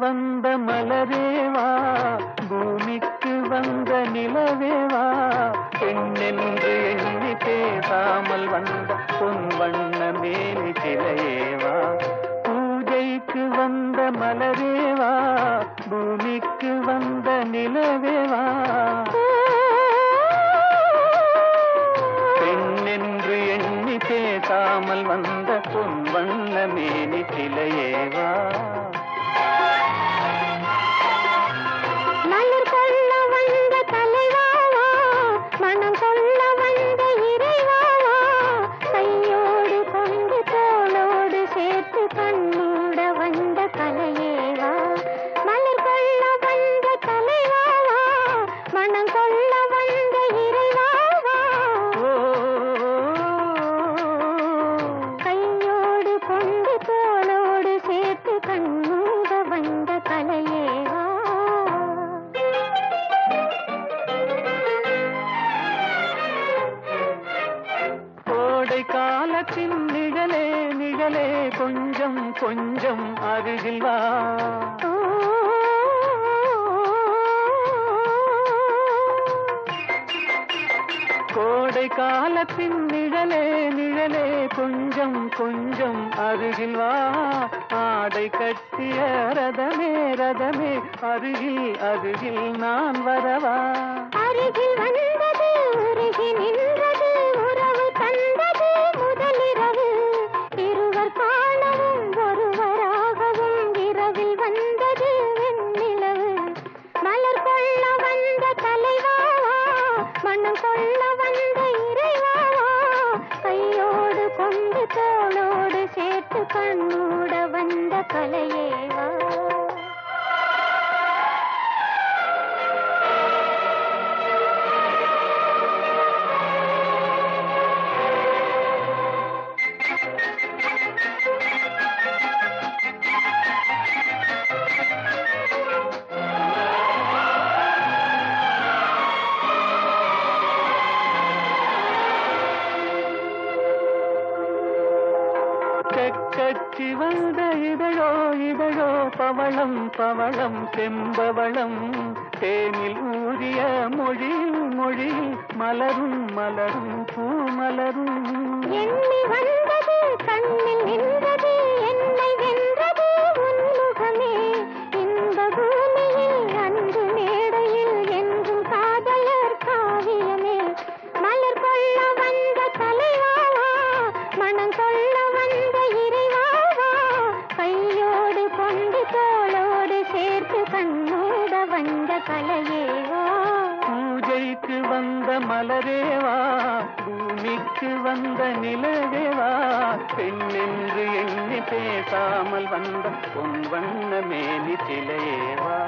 வந்த மலரேவா பூமிக்கு வந்த நிலவேவா பெண்ணென்று எண்ணி பேசாமல் வந்த பொன் வண்ண மேனி சிலையேவா பூஜைக்கு வந்த மலரேவா பூமிக்கு வந்த நிலவேவா பெண்ணென்று எண்ணி பேசாமல் வந்த பொன் வண்ண மேனி சிலையேவா கோடை காலத்தின் நிழலே நிழலே கொஞ்சம் கொஞ்சம் அருகில் வா. கோடை காலத்தின் நிழலே நிழலே கொஞ்சம் கொஞ்சம் அருகில் வா. ஆடை கட்டிய ரதமே ரதமே அருகில் அருகில் நான் வரவா. அருகில் வந்தது உருகி நின்று சொல்ல வந்த இறைவாவோ கையோடு கொண்டு தோளோடு சேர்த்து கண்ணூட வந்த கலையே. செக்கச்சி வந்த இதழோ இதழோ பவளம் பவளம் செம்பவளம். தேனில் ஊறிய மொழி மொழி மலரும் மலரும் பூமலரும். எண்ணி வந்தது கண்ணில் நின்றது என்னை வென்றது உன்முகமே. இந்த பூமியில் மேடையில் என்றும் காதலர் காவியமே. மலர் கொள்ள வந்த தலைவாவா மனம் கொள்ள கலையேவா? பூஜைக்கு வந்த மலரேவா? பூமிக்கு வந்த நிலவேவா? பெண்ணென்று எண்ணி பேசாமல் வந்த பொன் வண்ண மேலி சிலையேவா?